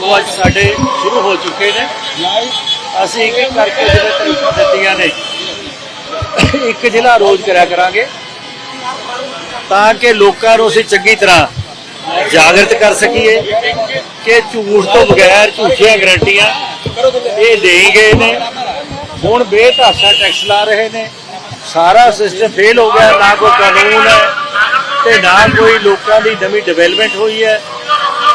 ਉਹ ਅੱਜ ਸਾਡੇ ਸ਼ੁਰੂ ਹੋ ਚੁੱਕੇ ਨੇ। ਅਸੀਂ ਇੱਕ ਇੱਕ ਕਰਕੇ ਜਿਹੜੇ ਤਰੀਕਾਂ ਦਿੱਤੀਆਂ ਨੇ। ਇੱਕ ਜ਼ਿਲ੍ਹਾ ਰੋਜ਼ ਕਰਿਆ ਕਰਾਂਗੇ ਤਾਂ ਕਿ ਲੋਕਾਂ ਨੂੰ ਅਸੀਂ ਚੰਗੀ ਤਰ੍ਹਾਂ ਜਾਗਰਤ ਕਰ ਸਕੀਏ ਕਿ ਝੂਠ ਤੋਂ ਬਗੈਰ ਝੂਠੀਆਂ ਗਰੰਟੀਆਂ ਇਹ ਦੇਈ ਗਏ ਨੇ। ਹੁਣ ਬੇਤਹਾਸ਼ਾ ਟੈਕਸ ਲਾ ਰਹੇ ਨੇ। ਸਾਰਾ ਸਿਸਟਮ ਫੇਲ ਹੋ ਗਿਆ, ਨਾ ਕੋਈ ਕਾਨੂੰਨ ਹੈ ਤੇ ਨਾ ਕੋਈ ਲੋਕਾਂ ਦੀ ਨਵੀਂ ਡਿਵੈਲਪਮੈਂਟ ਹੋਈ ਹੈ।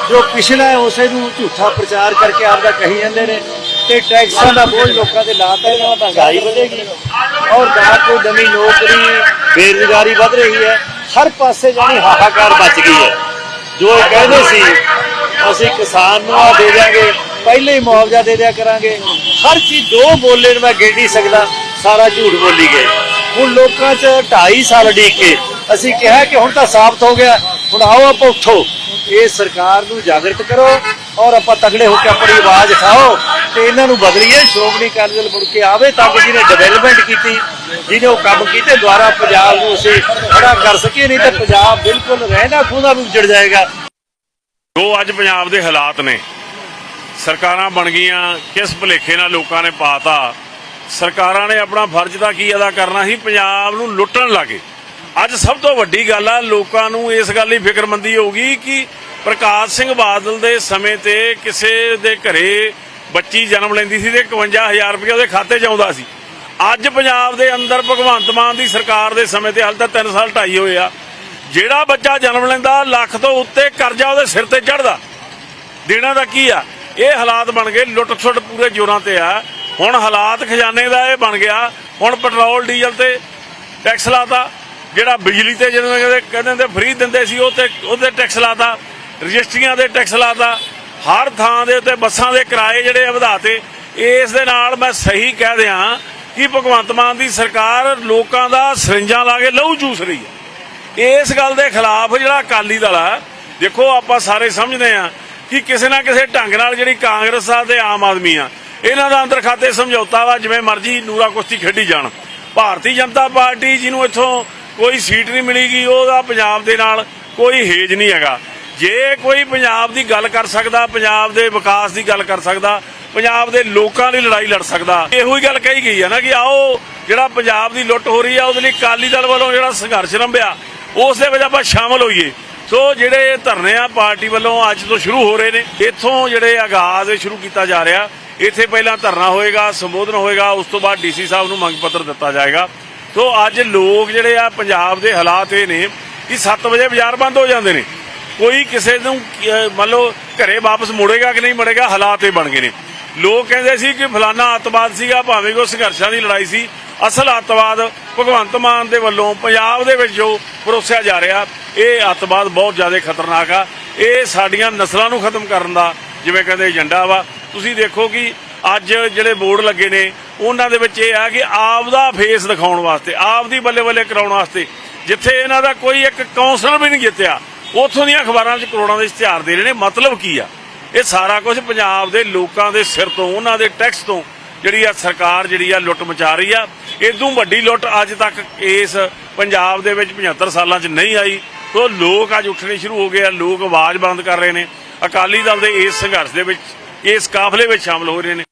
ਜੋ ਪਿਛਲਾ ਹੈ, ਉਸੇ ਨੂੰ ਝੂਠਾ ਪ੍ਰਚਾਰ ਕਰਕੇ ਆਪਦਾ ਕਹੀ ਜਾਂਦੇ ਨੇ ਤੇ ਟੈਕਸਾਂ ਦਾ ਬੋਝ ਲੋਕਾਂ ਤੇ ਲਾਤਾ ਇਹਨਾਂ ਨਾਲ ਮਹਿੰਗਾਈ ਵਧੇਗੀ। ਔਰ ਨਾ ਕੋਈ ਨਵੀਂ ਨੌਕਰੀ, ਬੇਰੁਜ਼ਗਾਰੀ ਵੱਧ ਰਹੀ ਹੈ, ਹਰ ਪਾਸੇ ਜਾਨੀ ਹਾਹਾਕਾਰ ਮਚ ਗਈ ਹੈ। ਜੋ ਕਹਿੰਦੇ ਸੀ, ਅਸੀਂ ਕਿਸਾਨ ਨੂੰ ਆ ਦੇ ਦਿਆਂਗੇ, ਪਹਿਲੇ ਹੀ ਮੁਆਵਜ਼ਾ ਦੇ ਦਿਆ ਕਰਾਂਗੇ, ਹਰ ਚੀਜ਼ ਦੋ ਬੋਲੇ ਨੂੰ ਮੈਂ ਗਿਣ ਨਹੀਂ ਸਕਦਾ, ਸਾਰਾ ਝੂਠ ਬੋਲੀ ਗਏ। ਹੁਣ ਲੋਕਾਂ 'ਚ 2.5 ਸਾਲ ਢੀਕ ਕੇ ਅਸੀਂ ਕਿਹਾ ਕਿ ਹੁਣ ਤਾਂ ਸਾਬਤ ਹੋ ਗਿਆ ਹੁਣ ਆਓ ਆਪਾਂ ਉੱਠੋ। ਇਹ ਸਰਕਾਰ ਨੂੰ ਜਾਗਰਤ ਕਰੋ ਔਰ ਆਪਾਂ ਤਗੜੇ ਹੋ ਕੇ ਆਪਣੀ ਆਵਾਜ਼ ਉਠਾਓ ਤੇ ਇਹਨਾਂ ਨੂੰ ਬਦਲੀਏ। ਸ਼੍ਰੋਮਣੀ ਅਕਾਲੀ ਦਲ ਮੁੜ ਕੇ ਆਵੇ ਤਾਂ ਕਿ ਜਿਹਨੇ ਡਿਵੈਲਪਮੈਂਟ ਕੀਤੀ, ਜਿਹਨੇ ਉਹ ਕੰਮ ਕੀਤੇ ਦੁਆਰਾ ਪੰਜਾਬ ਨੂੰ ਅਸੀਂ ਖੜਾ ਕਰ ਸਕੀਏ, ਨਹੀਂ ਤਾਂ ਪੰਜਾਬ ਬਿਲਕੁਲ ਰਹਿਣਾ ਖੂਦਾ ਵੀ ਉਜੜ ਜਾਏਗਾ। ਜੋ ਅੱਜ ਪੰਜਾਬ ਦੇ ਹਾਲਾਤ ਨੇ, ਸਰਕਾਰਾਂ ਬਣ ਗਈਆਂ, ਕਿਸ ਭੁਲੇਖੇ ਨਾਲ ਲੋਕਾਂ ਨੇ ਪਾਤਾ, ਸਰਕਾਰਾਂ ਨੇ ਆਪਣਾ ਫਰਜ਼ ਤਾਂ ਕੀ ਅਦਾ ਕਰਨਾ ਸੀ? ਪੰਜਾਬ ਨੂੰ ਲੁੱਟਣ ਲੱਗੇ। ਅੱਜ ਸਭ ਤੋਂ ਵੱਡੀ ਗੱਲ ਆ, ਲੋਕਾਂ ਨੂੰ ਇਸ ਗੱਲ ਦੀ ਫਿਕਰਮੰਦੀ ਹੋ ਗਈ ਕਿ ਪ੍ਰਕਾਸ਼ ਸਿੰਘ ਬਾਦਲ ਦੇ ਸਮੇਂ ਤੇ ਕਿਸੇ ਦੇ ਘਰੇ ਬੱਚੀ ਜਨਮ ਲੈਂਦੀ ਸੀ ਤੇ 51000 ਰੁਪਏ ਉਹਦੇ ਖਾਤੇ 'ਚ ਆਉਂਦਾ ਸੀ। ਅੱਜ ਪੰਜਾਬ ਦੇ ਅੰਦਰ ਭਗਵੰਤ ਮਾਨ ਦੀ ਸਰਕਾਰ ਦੇ ਸਮੇਂ ਤੇ ਹਾਲ ਤਾਂ 3 ਸਾਲ ਢਾਈ ਹੋਏ ਆ। ਜਿਹੜਾ ਬੱਚਾ ਜਨਮ ਲੈਂਦਾ, ਲੱਖ ਤੋਂ ਉੱਤੇ ਕਰਜ਼ਾ ਉਹਦੇ ਸਿਰ ਤੇ ਚੜਦਾ ਦੇਣਾ ਦਾ ਕੀ ਆ? ਇਹ ਹਾਲਾਤ ਬਣ ਗਏ ਲੁੱਟ ਖਸੁੱਟ ਪੂਰੇ ਜੋਰਾਂ ਤੇ ਆ। ਹੁਣ ਹਾਲਾਤ ਖਜ਼ਾਨੇ ਦਾ ਇਹ ਬਣ ਗਿਆ, ਹੁਣ ਪੈਟਰੋਲ, ਡੀਜ਼ਲ ਤੇ ਟੈਕਸ ਲਾਤਾ। ਜਿਹੜਾ ਬਿਜਲੀ ਤੇ ਜਦੋਂ ਕਹਿੰਦੇ ਕਹਿੰਦੇ ਤੇ ਫ੍ਰੀ ਦਿੰਦੇ ਸੀ, ਉਹ ਤੇ ਉਹਦੇ ਟੈਕਸ ਲਾਤਾ, ਰਜਿਸਟਰੀਆਂ ਦੇ ਟੈਕਸ ਲਾਤਾ, ਹਰ ਥਾਂ ਦੇ ਉੱਤੇ ਬੱਸਾਂ ਦੇ ਕਿਰਾਏ ਜਿਹੜੇ ਵਧਾਤੇ। ਇਸ ਦੇ ਨਾਲ ਮੈਂ ਸਹੀ ਕਹਿ ਦਿਆਂ ਕਿ ਭਗਵੰਤ ਮਾਨ ਦੀ ਸਰਕਾਰ ਲੋਕਾਂ ਦਾ ਸਰਿੰਜਾਂ ਲਾ ਕੇ ਲਹੂ ਚੂਸ ਰਹੀ ਹੈ। ਇਸ ਗੱਲ ਦੇ ਖਿਲਾਫ ਜਿਹੜਾ ਅਕਾਲੀ ਦਲ ਆ, ਦੇਖੋ ਆਪਾਂ ਸਾਰੇ ਸਮਝਦੇ ਆ ਕਿ ਕਿਸੇ ਨਾ ਕਿਸੇ ਢੰਗ ਨਾਲ ਜਿਹੜੀ ਕਾਂਗਰਸ ਆ ਤੇ ਆਮ ਆਦਮੀ ਆ, ਇਹਨਾਂ ਦਾ ਅੰਦਰ ਖਾਤੇ ਸਮਝੌਤਾ ਵਾ, ਜਿਵੇਂ ਮਰਜ਼ੀ ਨੂਰਾ ਕੁਸ਼ਤੀ ਖੇਡੀ ਜਾਣ। ਭਾਰਤੀ ਜਨਤਾ ਪਾਰਟੀ ਜਿਹਨੂੰ ਇੱਥੋਂ ਕੋਈ ਸੀਟ ਨਹੀਂ ਮਿਲੀਗੀ ਉਹਦਾ ਪੰਜਾਬ ਦੇ ਨਾਲ ਕੋਈ ਹੇਜ ਨਹੀਂ ਹੈਗਾ। ਜੇ ਕੋਈ ਪੰਜਾਬ ਦੀ ਗੱਲ ਕਰ ਸਕਦਾ, ਪੰਜਾਬ ਦੇ ਵਿਕਾਸ ਦੀ ਗੱਲ ਕਰ ਸਕਦਾ, ਪੰਜਾਬ ਦੇ ਲੋਕਾਂ ਦੀ ਲੜਾਈ ਲੜ ਸਕਦਾ, ਇਹੋ ਹੀ ਗੱਲ ਕਹੀ ਗਈ ਹੈ ਨਾ ਕਿ ਆਓ, ਜਿਹੜਾ ਪੰਜਾਬ ਦੀ ਲੁੱਟ ਹੋ ਰਹੀ ਆ, ਉਹਦੇ ਲਈ ਅਕਾਲੀ ਦਲ ਵੱਲੋਂ ਜਿਹੜਾ ਸੰਘਰਸ਼ ਰੰਭਿਆ ਉਸ ਦੇ ਵਿੱਚ ਆਪਾਂ ਸ਼ਾਮਲ ਹੋਈਏ। ਸੋ ਜਿਹੜੇ ਧਰਨੇ ਆ, ਪਾਰਟੀ ਵੱਲੋਂ ਅੱਜ ਤੋਂ ਸ਼ੁਰੂ ਹੋ ਰਹੇ ਨੇ, ਇੱਥੋਂ ਜਿਹੜੇ ਆਗਾਜ਼ ਸ਼ੁਰੂ ਕੀਤਾ ਜਾ ਰਿਹਾ, ਇੱਥੇ ਪਹਿਲਾਂ ਧਰਨਾ ਹੋਏਗਾ, ਸੰਬੋਧਨ ਹੋਏਗਾ, ਉਸ ਤੋਂ ਬਾਅਦ ਡੀਸੀ ਸਾਹਿਬ ਨੂੰ ਮੰਗ ਪੱਤਰ ਦਿੱਤਾ ਜਾਏਗਾ। ਸੋ ਅੱਜ ਲੋਕ ਜਿਹੜੇ ਆ ਪੰਜਾਬ ਦੇ ਹਾਲਾਤ ਇਹ ਨੇ ਕਿ 7 ਵਜੇ ਬਾਜ਼ਾਰ ਬੰਦ ਹੋ ਜਾਂਦੇ ਨੇ। ਕੋਈ ਕਿਸੇ ਨੂੰ ਮੰਨ ਲਓ ਘਰੇ ਵਾਪਸ ਮੁੜੇਗਾ ਕਿ ਨਹੀਂ ਮੁੜੇਗਾ, ਹਾਲਾਤ ਇਹ ਬਣ ਗਏ ਨੇ। ਲੋਕ ਕਹਿੰਦੇ ਸੀ ਕਿ ਫਲਾਨਾ ਅੱਤਵਾਦ ਸੀਗਾ, ਭਾਵੇਂ ਕਿ ਸੰਘਰਸ਼ਾਂ ਦੀ ਲੜਾਈ ਸੀ, ਅਸਲ ਅੱਤਵਾਦ ਭਗਵੰਤ ਮਾਨ ਦੇ ਵੱਲੋਂ ਪੰਜਾਬ ਦੇ ਵਿੱਚ ਜੋ ਪਰੋਸਿਆ ਜਾ ਰਿਹਾ, ਇਹ ਅੱਤਵਾਦ ਬਹੁਤ ਜ਼ਿਆਦਾ ਖਤਰਨਾਕ ਆ। ਇਹ ਸਾਡੀਆਂ ਨਸਲਾਂ ਨੂੰ ਖਤਮ ਕਰਨ ਦਾ ਜਿਵੇਂ ਕਹਿੰਦੇ ਏਜੰਡਾ ਵਾ। ਤੁਸੀਂ ਦੇਖੋ ਕਿ ਅੱਜ ਜਿਹੜੇ ਬੋਰਡ ਲੱਗੇ ਨੇ, ਉਹਨਾਂ ਦੇ ਵਿੱਚ ਇਹ ਆ ਕਿ ਆਪ ਦਾ ਫੇਸ ਦਿਖਾਉਣ ਵਾਸਤੇ ਆਪ ਦੀ ਬੱਲੇ ਬੱਲੇ ਕਰਾਉਣ ਵਾਸਤੇ, ਜਿੱਥੇ ਇਹਨਾਂ ਦਾ ਕੋਈ ਇੱਕ ਕਾਉਂਸਲਰ ਵੀ ਨਹੀਂ ਜਿੱਤਿਆ, ਉੱਥੋਂ ਦੀਆਂ ਅਖਬਾਰਾਂ 'ਚ ਕਰੋੜਾਂ ਦੇ ਇਸ਼ਤਿਹਾਰ ਦੇ ਰਹੇ ਨੇ। ਮਤਲਬ ਕੀ ਆ? ਇਹ ਸਾਰਾ ਕੁਝ ਪੰਜਾਬ ਦੇ ਲੋਕਾਂ ਦੇ ਸਿਰ ਤੋਂ, ਉਹਨਾਂ ਦੇ ਟੈਕਸ ਤੋਂ ਜਿਹੜੀ ਆ ਸਰਕਾਰ ਜਿਹੜੀ ਆ ਲੁੱਟ ਮਚਾ ਰਹੀ ਆ। ਇਦੋਂ ਵੱਡੀ ਲੁੱਟ ਅੱਜ ਤੱਕ ਇਸ ਪੰਜਾਬ ਦੇ ਵਿੱਚ 75 ਸਾਲਾਂ 'ਚ ਨਹੀਂ ਆਈ। ਸੋ ਲੋਕ ਅੱਜ ਉੱਠਣੇ ਸ਼ੁਰੂ ਹੋ ਗਏ ਆ, ਲੋਕ ਆਵਾਜ਼ ਬੰਦ ਕਰ ਰਹੇ ਨੇ। ਅਕਾਲੀ ਦਲ ਦੇ ਇਸ ਸੰਘਰਸ਼ ਦੇ ਵਿੱਚ, ਇਸ ਕਾਫਲੇ ਵਿੱਚ ਸ਼ਾਮਲ ਹੋ ਰਹੇ ਨੇ।